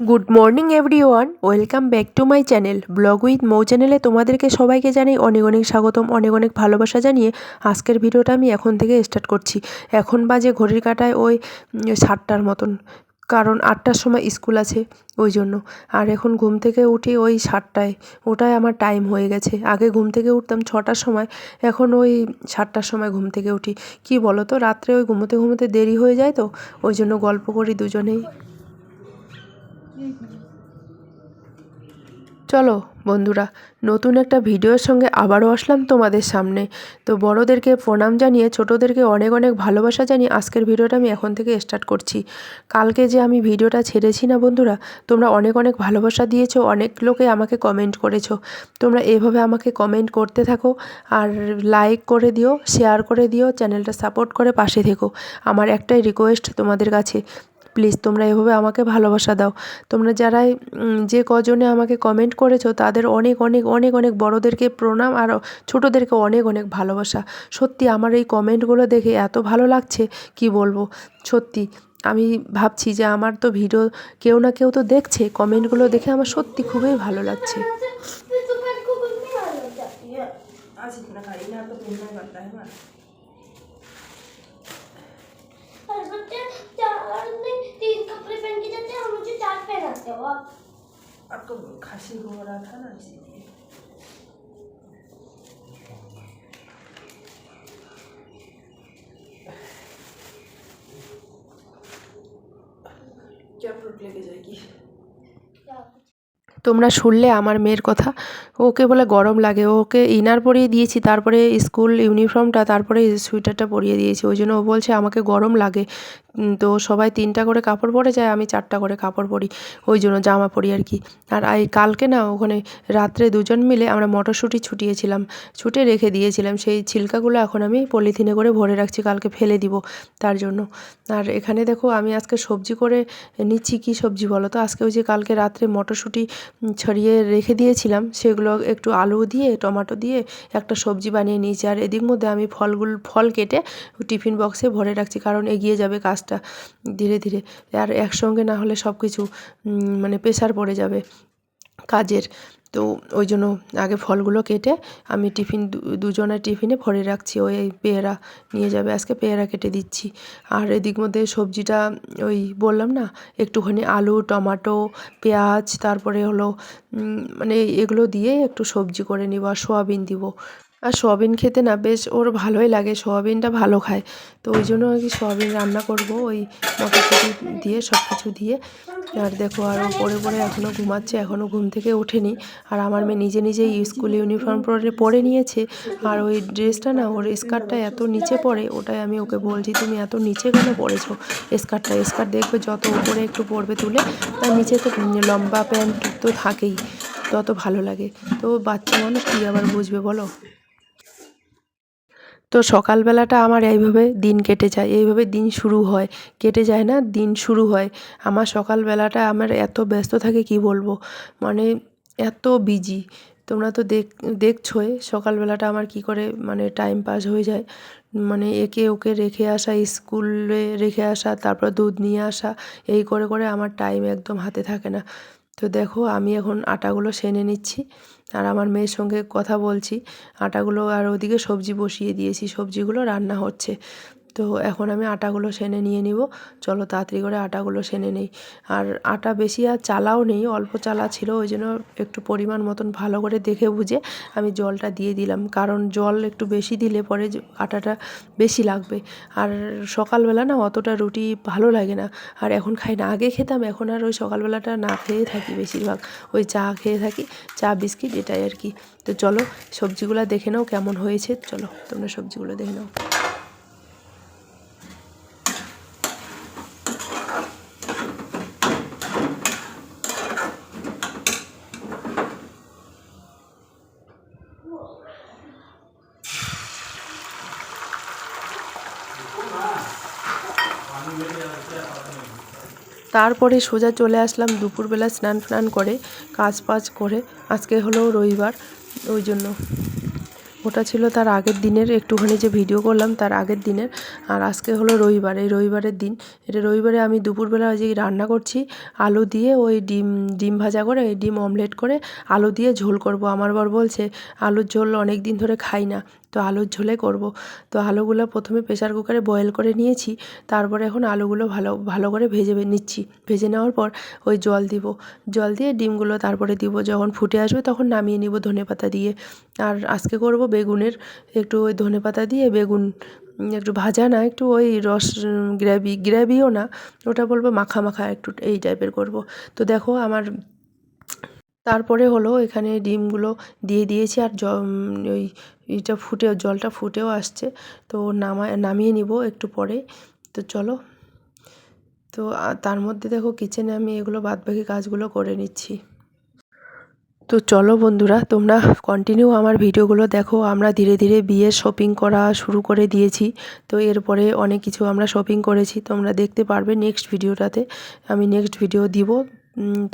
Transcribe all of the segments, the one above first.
Good morning everyone welcome back to my channel vlog with Mou চ্যানেলে তোমাদেরকে সবাইকে জানাই অনেক অনেক স্বাগতম, অনেক অনেক ভালোবাসা জানিয়ে আজকের ভিডিওটা আমি এখন থেকে স্টার্ট করছি। এখন বাজে ঘড়ির কাটায় ওই সাতটার মতন। কারণ আটটার সময় স্কুল আছে ওই জন্য। আর এখন ঘুম থেকে উঠি ওই সাতটায়। ওটাই আমার টাইম হয়ে গেছে। আগে ঘুম থেকে উঠতাম ছটার সময়, এখন ওই সাতটার সময় ঘুম থেকে উঠি। কি বলো তো রাত্রে ওই ঘুমোতে ঘুমোতে দেরি হয়ে যায় তো, ওই জন্য গল্প করি দুজনেই। চলো, বন্ধুরা, নতুন একটা ভিডিওর সঙ্গে আবারও আসলাম তোমাদের সামনে। তো বড়োদেরকে প্রণাম জানিয়ে, ছোটোদেরকে অনেক অনেক ভালোবাসা জানিয়ে আজকের ভিডিওটা আমি এখন থেকে স্টার্ট করছি। কালকে যে আমি ভিডিওটা ছেড়েছি না, বন্ধুরা, তোমরা অনেক অনেক ভালোবাসা দিয়েছ, অনেক লোকে আমাকে কমেন্ট করেছ। তোমরা এভাবে আমাকে কমেন্ট করতে থাকো আর লাইক করে দিও শেয়ার করে দিও চ্যানেলটা সাপোর্ট করে পাশে থেকো। আমার একটাই রিকোয়েস্ট তোমাদের কাছে প্লিজ তোমরা এভাবে আমাকে ভালোবাসা দাও তোমরা যারাই উম, যে কজনে আমাকে কমেন্ট করেছো তাদের অনেক অনেক অনেক অনেক বড়োদেরকে প্রণাম আর ছোটোদেরকে অনেক অনেক ভালোবাসা সত্যি আমার এই কমেন্টগুলো দেখে এত ভালো লাগছে কি বলবো সত্যি আমি ভাবছি যে আমার তো ভিডিও কেউ না কেউ তো দেখছে কমেন্টগুলো দেখে আমার সত্যি খুবই ভালো লাগছে तुम्हारे को कुछ नहीं मालूम जाती है आज इतना खाई ना तो पीना पड़ता है ना और बच्चे चार नहीं तीन कपड़े पहन के जाते हैं और मुझे चार पहनाते हो आप आपको खांसी हो रहा था ना इसीलिए क्या फ्रूट लेके जाएगी क्या তোমরা শুনলে আমার মেয়ের কথা ওকে বলে গরম লাগে ওকে ইনার পরিয়ে দিয়েছি তারপরে স্কুল ইউনিফর্মটা তারপরে সোয়েটারটা পরিয়ে দিয়েছি ওই জন্য ও বলছে আমাকে গরম লাগে উম, তো সবাই তিনটা করে কাপড় পরে যায়, আমি চারটা করে কাপড় পরি, ওই জন্য জামা পরি আর কি। আর এই কালকে না ওখানে রাত্রে দুজন মিলে আমরা মটরশুঁটি ছুটিয়েছিলাম, ছুটে রেখে দিয়েছিলাম, সেই ছিলকাগুলো এখন আমি পলিথিনে করে ভরে রাখছি, কালকে ফেলে দিব তার জন্য। আর এখানে দেখো আমি আজকে সবজি করে নিচ্ছি, কি সবজি বলো তো? আজকে ওই যে কালকে রাত্রে মটরশুঁটি ছড়িয়ে রেখে দিয়েছিলাম, সেগুলো একটু আলু দিয়ে, টমেটো দিয়ে একটা সবজি বানিয়ে নিয়েছি। আর এদিক মধ্যে আমি ফলগুলো, ফল কেটে টিফিন বক্সে ভরে রাখছি, কারণ এগিয়ে যাবে কাজটা ধীরে ধীরে। আর একসঙ্গে না হলে সব কিছু মানে প্রেশার পড়ে যাবে কাজের। তো ওই জন্য আগে ফলগুলো কেটে আমি টিফিন দুজনের টিফিনে ভরে রাখছি। ওই পেয়ারা নিয়ে যাবে। আজকে পেয়ারা কেটে দিচ্ছি। আর এদিক মধ্যে সবজিটা, ওই বললাম না, একটুখানি আলু, টমাটো, পেঁয়াজ, তারপরে হলো মানে এগুলো দিয়ে একটু সবজি করে নিব আর সোয়াবিন দিব। আর সোয়াবিন খেতে না বেশ ওর ভালোই লাগে, সোয়াবিনটা ভালো খায়। তো ওই জন্য আর কি সোয়াবিন রান্না করব, ওই মটরশুঁটি দিয়ে সব কিছু দিয়ে। আর দেখো, আর ও পরে পরে এখনও ঘুমাচ্ছে এখনও ঘুম থেকে ওঠেনি। আর আমার মেয়ে নিজে নিজেই স্কুল ইউনিফর্ম পরে পরে নিয়েছে। আর ওই ড্রেসটা না, ওর স্কার্টটা এত নিচে পড়ে, ওটাই আমি ওকে বলছি, তুমি এত নিচে কেন পড়েছো? স্কার্টটা, স্কার্ট দেখবে, যত উপরে একটু পড়বে তুলে, তার নিচে তো লম্বা প্যান্ট তো থাকেই, তত ভালো লাগে। তো বাচ্চা মানুষ কী আবার বুঝবে বলো? তো সকালবেলাটা আমার এইভাবে দিন কেটে যায়। এইভাবে দিন শুরু হয়। কেটে যায় না, দিন শুরু হয়। আমার সকালবেলাটা আমার এত ব্যস্ত থাকে, কি বলব? মানে এত বিজি তোমরা তো দেখ, দেখছোই, সকালবেলাটা আমার কি করে মানে টাইম পাস হয়ে যায়। মানে একে ওকে রেখে আসা, স্কুলে রেখে আসা, তারপর দুধ নিয়ে আসা, এই করে করে আমার টাইম একদম হাতে থাকে না। তো দেখো, আমি এখন আটাগুলো সেনে নিচ্ছি। আর আমার মেয়ের সঙ্গে কথা বলছি, আটাগুলো আর ওদিকে সবজি বসিয়ে দিয়েছি, সবজিগুলো রান্না হচ্ছে। তো এখন আমি আটাগুলো সেনে নিয়ে নিব। চলো তাড়াতাড়ি করে আটাগুলো সেনে নেই। আর আটা বেশি আর চালাও নেই, অল্প চালা ছিল, ওই জন্য একটু পরিমাণ মতন ভালো করে দেখে বুঝে আমি জলটা দিয়ে দিলাম। কারণ জল একটু বেশি দিলে পরে আটাটা বেশি লাগবে। আর সকালবেলা না অতটা রুটি ভালো লাগে না। আর এখন খাই না, আগে খেতাম, এখন আর ওই সকালবেলাটা না খেয়ে থাকি বেশিরভাগ। ওই চা খেয়ে থাকি, চা, বিস্কিট এটাই আর কি। তো চলো সবজিগুলো দেখে নাও কেমন হয়েছে। চলো তোমরা সবজিগুলো দেখে নাও। তারপরে সোজা চলে আসলাম দুপুরবেলা স্নান ফ্নান করে, কাজ বাজ করে। আজকে হলো রবিবার, ওই জন্য। ওটা ছিল তার আগের দিনের, একটুখানি যে ভিডিও করলাম তার আগের দিনের। আর আজকে হলো রবিবার, এই রবিবারের দিন। এটা রবিবারে আমি দুপুরবেলা যে রান্না করছি, আলু দিয়ে ওই ডিম ডিম ভাজা করে, ডিম অমলেট করে আলু দিয়ে ঝোল করব। আমার বর বলছে, আলুর ঝোল অনেক দিন ধরে খাই না। তো আলুর ঝোলে করব। তো আলুগুলো প্রথমে প্রেসার কুকারে বয়েল করে নিয়েছি। তারপরে এখন আলুগুলো ভালো ভালো করে ভেজে নিচ্ছি। ভেজে নেওয়ার পর ওই জল দিব। জল দিয়ে ডিমগুলো তারপরে দিব। যখন ফুটে আসবে তখন নামিয়ে নিব ধনেপাতা দিয়ে। আর আজকে করব বেগুনের একটু ওই ধনেপাতা দিয়ে বেগুন, একটু ভাজা না, একটু ওই রস গ্রেভি গ্রেভিও না। ওটা বলব মাখা মাখা একটু এই টাইপের করব। তো দেখো আমার তারপরে হলো এখানে ডিমগুলো দিয়ে দিয়েছি আর ওই এটা ফুটে, জলটা ফুটেও আসছে। তো নামা নামিয়ে নিব একটু পরে। তো চলো। তো তার মধ্যে দেখো কিচেনে আমি এগুলো বাদবাকি কাজগুলো করে নিচ্ছি। তো চলো বন্ধুরা, তোমরা কন্টিনিউ আমার ভিডিওগুলো দেখো। আমরা ধীরে ধীরে বিয়ের শপিং করা শুরু করে দিয়েছি। তো এরপরে অনেক কিছু আমরা শপিং করেছি। তোমরা দেখতে পারবে নেক্সট ভিডিওটাতে আমি নেক্সট ভিডিও দিব।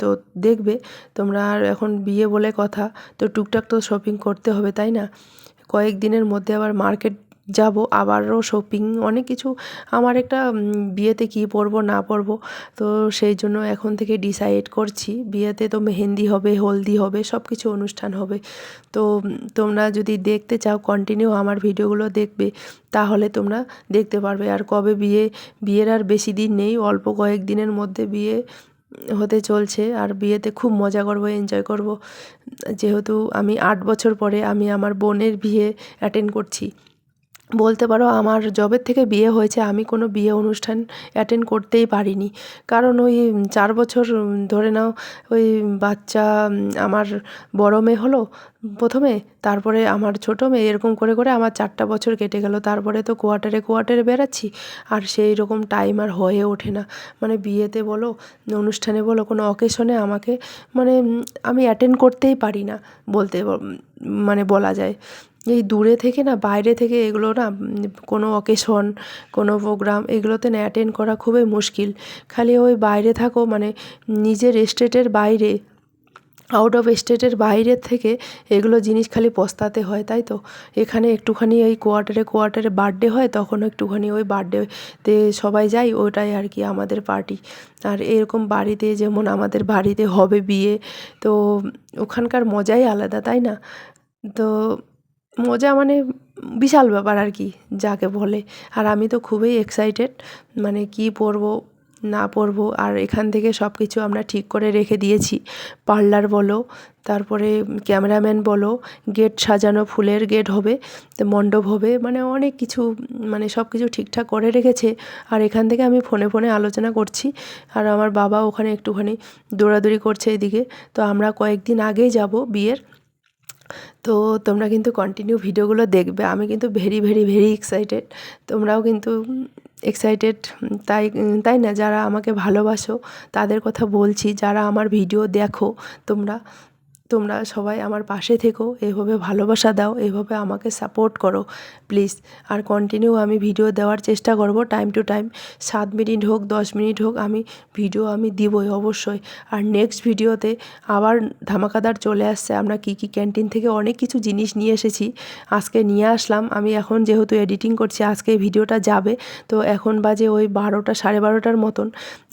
তো দেখবে তোমরা আর এখন বিয়ে বলে কথা, তো টুকটাক তো শপিং করতে হবে, তাই না? কয়েক দিনের মধ্যে আবার মার্কেট যাব, আবারও শপিং অনেক কিছু। আমার একটা বিয়েতে কী পরবো, না পরবো, তো সেই জন্য এখন থেকে ডিসাইড করছি। বিয়েতে তো মেহেন্দি হবে, হলদি হবে সব কিছু অনুষ্ঠান হবে। তো তোমরা যদি দেখতে চাও কন্টিনিউ আমার ভিডিওগুলো দেখবে, তাহলে তোমরা দেখতে পারবে। আর কবে বিয়ে, বিয়ের আর বেশি দিন নেই, অল্প কয়েক দিনের মধ্যে বিয়ে হতে চলছে আর বিয়েতে খুব মজা করব এনজয় করব। যেহেতু আমি আট বছর পরে আমি আমার বোনের বিয়ে অ্যাটেন্ড করছি। বলতে পারো আমার জবের থেকে বিয়ে হয়েছে, আমি কোনো বিয়ে অনুষ্ঠান অ্যাটেন্ড করতেই পারিনি। কারণ ওই চার বছর ধরে নাও ওই বাচ্চা আমার বড় মেয়ে হলো প্রথমে, তারপরে আমার ছোটো মেয়ে, এরকম করে করে আমার চারটা বছর কেটে গেল। তারপরে তো কোয়ার্টারে কোয়ার্টারে বেরাচ্ছি আর সেই রকম টাইম আর হয়ে ওঠে না। মানে বিয়েতে বলো, অনুষ্ঠানে বলো, কোনো অকেশনে আমাকে মানে আমি অ্যাটেন্ড করতেই পারি না বলতে মানে বলা যায়। এই দূরে থেকে না, বাইরে থেকে এগুলো না কোনো অকেশন কোনো প্রোগ্রাম এগুলোতে না অ্যাটেন্ড করা খুবই মুশকিল। খালি ওই বাইরে থাকো মানে নিজের স্টেটের বাইরে আউট অফ স্টেটের বাইরের থেকে এগুলো জিনিস খালি পস্তাতে হয়, তাই তো? এখানে একটুখানি ওই কোয়ার্টারে কোয়ার্টারে বার্থডে হয় তখন একটুখানি ওই বার্থডেতে সবাই যাই ওটাই আর কি আমাদের পার্টি আর এরকম বাড়িতে যেমন আমাদের বাড়িতে হবে বিয়ে, তো ওখানকার মজাই আলাদা, তাই না? তো মজা মানে বিশাল ব্যাপার আর কি, যাকে বলে। আর আমি তো খুবই এক্সাইটেড মানে কি পরবো, না পরবো, আর এখান থেকে সব কিছু আমরা ঠিক করে রেখে দিয়েছি। পার্লার বলো, তারপরে ক্যামেরাম্যান বলো, গেট সাজানো, ফুলের গেট হবে মণ্ডপ হবে মানে অনেক কিছু মানে সব কিছু ঠিকঠাক করে রেখেছে। আর এখান থেকে আমি ফোনে ফোনে আলোচনা করছি, আর আমার বাবা ওখানে একটুখানি দৌড়াদৌড়ি করছে এদিকে। তো আমরা কয়েকদিন আগেই যাব বিয়ের তো তোমরা কিন্তু কন্টিনিউ ভিডিওগুলো দেখবে। আমি কিন্তু ভেরি ভেরি ভেরি এক্সাইটেড তোমরাও কিন্তু এক্সাইটেড তাই তাই না? যারা আমাকে ভালোবাসো, তাদের কথা বলছি। যারা আমার ভিডিও দেখো, তোমরা তোমরা সবাই আমার পাশে থেকো, এভাবে ভালোবাসা দাও, এভাবে আমাকে সাপোর্ট করো প্লিজ আর কন্টিনিউ আমি ভিডিও দেওয়ার চেষ্টা করব টাইম টু টাইম সাত মিনিট হোক, দশ মিনিট হোক, আমি ভিডিও আমি দিবই অবশ্যই। আর নেক্সট ভিডিওতে আবার ধামাকাদার চলে আসছে। আমরা কি কি ক্যান্টিন থেকে অনেক কিছু জিনিস নিয়ে এসেছি। আজকে নিয়ে আসলাম। আমি এখন যেহেতু এডিটিং করছি, আজকে ভিডিওটা যাবে। তো এখন বাজে ওই বারোটা, সাড়ে বারোটার মতন।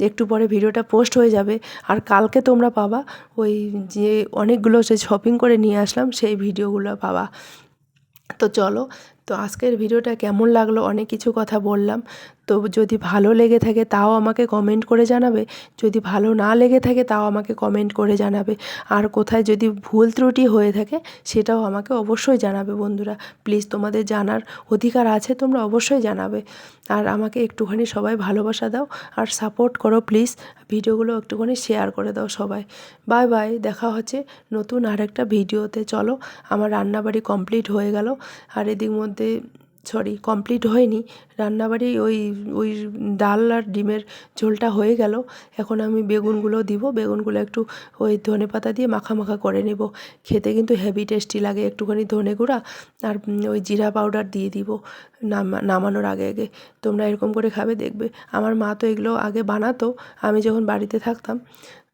একটু পরে ভিডিওটা পোস্ট হয়ে যাবে। আর কালকে তোমরা পাবা ওই যে অনেকগুলো সে শপিং করে নিয়ে আসলাম, সেই ভিডিওগুলো পাওয়া তো চলো, তো আজকের ভিডিওটা কেমন লাগল? অনেক কিছু কথা বললাম। তো যদি ভালো লেগে থাকে তাও আমাকে কমেন্ট করে জানাবে। যদি ভালো না লেগে থাকে তাও আমাকে কমেন্ট করে জানাবে। আর কোথায় যদি ভুল ত্রুটি হয়ে থাকে সেটাও আমাকে অবশ্যই জানাবে বন্ধুরা। প্লিজ তোমাদের জানার অধিকার আছে তোমরা অবশ্যই জানাবে। আর আমাকে একটুখানি সবাই ভালোবাসা দাও আর সাপোর্ট করো প্লিজ ভিডিওগুলো একটুখানি শেয়ার করে দাও সবাই। বাই বাই দেখা হচ্ছে নতুন আরেকটা ভিডিওতে। চলো, আমার রান্নাবাড়ি কমপ্লিট হয়ে গেল। আর এদিক মধ্যে সরি কমপ্লিট হয়নি। রান্নাবাড়ি ওই ওই ডাল আর ডিমের ঝোলটা হয়ে গেল। এখন আমি বেগুনগুলো দিব। বেগুনগুলো একটু ওই ধনে পাতা দিয়ে মাখা মাখা করে নেব। খেতে কিন্তু হেভি টেস্টি লাগে। একটুখানি ধনে গুঁড়া আর ওই জিরা পাউডার দিয়ে দিব নামা, নামানোর আগে আগে। তোমরা এরকম করে খাবে, দেখবে। আমার মা তো এগুলো আগে বানাতো। আমি যখন বাড়িতে থাকতাম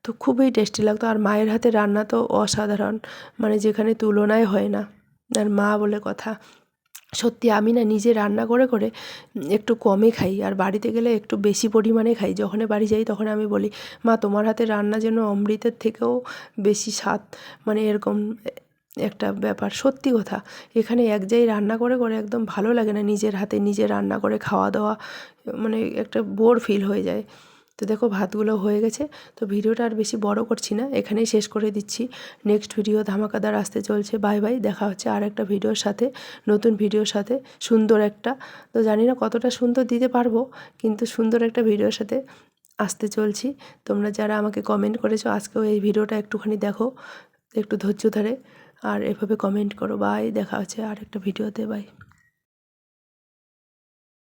তো খুবই টেস্টি লাগতো। আর মায়ের হাতে রান্না তো অসাধারণ। মানে যেখানে তুলনায় হয় না। আর মা বলে কথা। সত্যি আমি না নিজে রান্না করে করে একটু কমই খাই আর বাড়িতে গেলে একটু বেশি পরিমাণে খাই। যখন বাড়ি যাই তখন আমি বলি, মা, তোমার হাতে রান্না যেন অমৃতের থেকেও বেশি স্বাদ। মানে এরকম একটা ব্যাপার। সত্যি কথা, এখানে এক জায়গায় রান্না করে করে একদম ভালো লাগে না নিজের হাতে নিজে রান্না করে খাওয়া দাওয়া মানে একটা বোর ফিল হয়ে যায়। তো দেখো ভাতগুলো হয়ে গেছে। তো ভিডিওটা আর বেশি বড় করছি না, এখানেই শেষ করে দিচ্ছি। নেক্সট ভিডিও ধামাকাদার আসতে চলছে বাই বাই দেখা হচ্ছে আর একটা ভিডিওর সাথে, নতুন ভিডিওর সাথে, সুন্দর একটা। তো জানি না কতটা সুন্দর দিতে পারব, কিন্তু সুন্দর একটা ভিডিওর সাথে আসতে চলছি। তোমরা যারা আমাকে কমেন্ট করেছ, আজকেও এই ভিডিওটা একটুখানি দেখো, একটু ধৈর্য ধরে, আর এভাবে কমেন্ট করো। বাই দেখা হচ্ছে আর একটা ভিডিওতে বাই